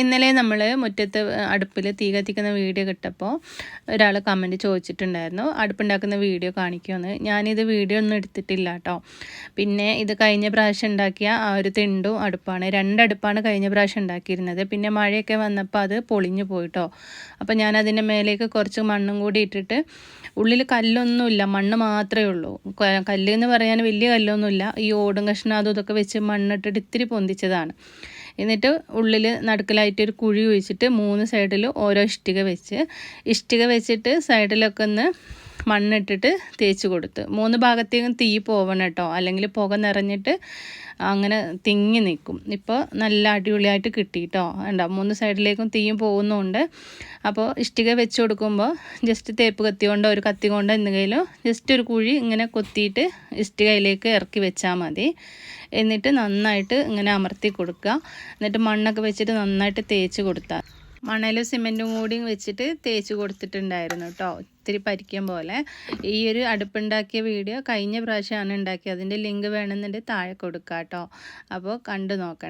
ഇന്നലെ നമ്മൾ മുറ്റത്ത് അടുപ്പിൽ തീ കത്തിക്കുന്ന വീഡിയോ കിട്ടപ്പോൾ ഒരാൾ കമന്റ് ചോദിച്ചിട്ടുണ്ടായിരുന്നു. അടുപ്പുണ്ടാക്കുന്ന വീഡിയോ കാണിക്കുമെന്ന് ഞാനിത് വീഡിയോ ഒന്നും എടുത്തിട്ടില്ല കേട്ടോ പിന്നെ ഇത് കഴിഞ്ഞ പ്രാവശ്യം ഉണ്ടാക്കിയ ആ ഒരു തിണ്ടും അടുപ്പാണ്. രണ്ടടുപ്പാണ് കഴിഞ്ഞ പ്രാവശ്യം ഉണ്ടാക്കിയിരുന്നത്. പിന്നെ മഴയൊക്കെ വന്നപ്പോൾ അത് പൊളിഞ്ഞു പോയിട്ടോ അപ്പോൾ ഞാൻ അതിന്റെ മേലേക്ക് കുറച്ച് മണ്ണും കൂടി ഇട്ടിട്ട് ഉള്ളിൽ കല്ലൊന്നുമില്ല. മണ്ണ് മാത്രമേ ഉള്ളൂ. കല്ല് എന്ന് പറയാൻ വലിയ കല്ലൊന്നുമില്ല. ഈ ഓടും കഷ്ണം അതും ഇതൊക്കെ വെച്ച് മണ്ണിട്ടിട്ട് ഇത്തിരി പൊന്തിച്ചതാണ്. എന്നിട്ട് ഉള്ളിൽ നടുക്കലായിട്ട് ഒരു കുഴി ഒഴിച്ചിട്ട് മൂന്ന് സൈഡിൽ ഓരോ ഇഷ്ടിക വെച്ച്. ഇഷ്ടിക വെച്ചിട്ട് സൈഡിലൊക്കെ ഒന്ന് മണ്ണിട്ടിട്ട് തേച്ച് കൊടുത്ത്. മൂന്ന് ഭാഗത്തേക്കും തീ പോവണം കേട്ടോ. അല്ലെങ്കിൽ പുക നിറഞ്ഞിട്ട് അങ്ങനെ തിങ്ങി നിൽക്കും. ഇപ്പോൾ നല്ല അടിപൊളിയായിട്ട് കിട്ടി കേട്ടോ ഉണ്ടോ മൂന്ന് സൈഡിലേക്കും തീയും പോകുന്നുണ്ട്. അപ്പോൾ ഇഷ്ടിക വെച്ച് കൊടുക്കുമ്പോൾ ജസ്റ്റ് തേപ്പ് കത്തി കൊണ്ടോ ഒരു കത്തി കൊണ്ടോ എന്തെങ്കിലും ജസ്റ്റ് ഒരു കുഴി ഇങ്ങനെ കൊത്തിയിട്ട് ഇഷ്ടികയിലേക്ക് ഇറക്കി വെച്ചാൽ മതി. എന്നിട്ട് നന്നായിട്ട് ഇങ്ങനെ അമർത്തി കൊടുക്കുക. എന്നിട്ട് മണ്ണൊക്കെ വെച്ചിട്ട് നന്നായിട്ട് തേച്ച് കൊടുത്താൽ മണലും സിമെന്റും കൂടി വെച്ചിട്ട് തേച്ച് കൊടുത്തിട്ടുണ്ടായിരുന്നു കേട്ടോ. ഒത്തിരി പരിക്കും പോലെ. ഈ ഒരു അടുപ്പുണ്ടാക്കിയ വീഡിയോ കഴിഞ്ഞ പ്രാവശ്യമാണ് ഉണ്ടാക്കിയത്. അതിന്റെ ലിങ്ക് വേണമെന്നുണ്ടെങ്കിൽ താഴെ കൊടുക്കാം കേട്ടോ. അപ്പോൾ കണ്ടു നോക്കണം.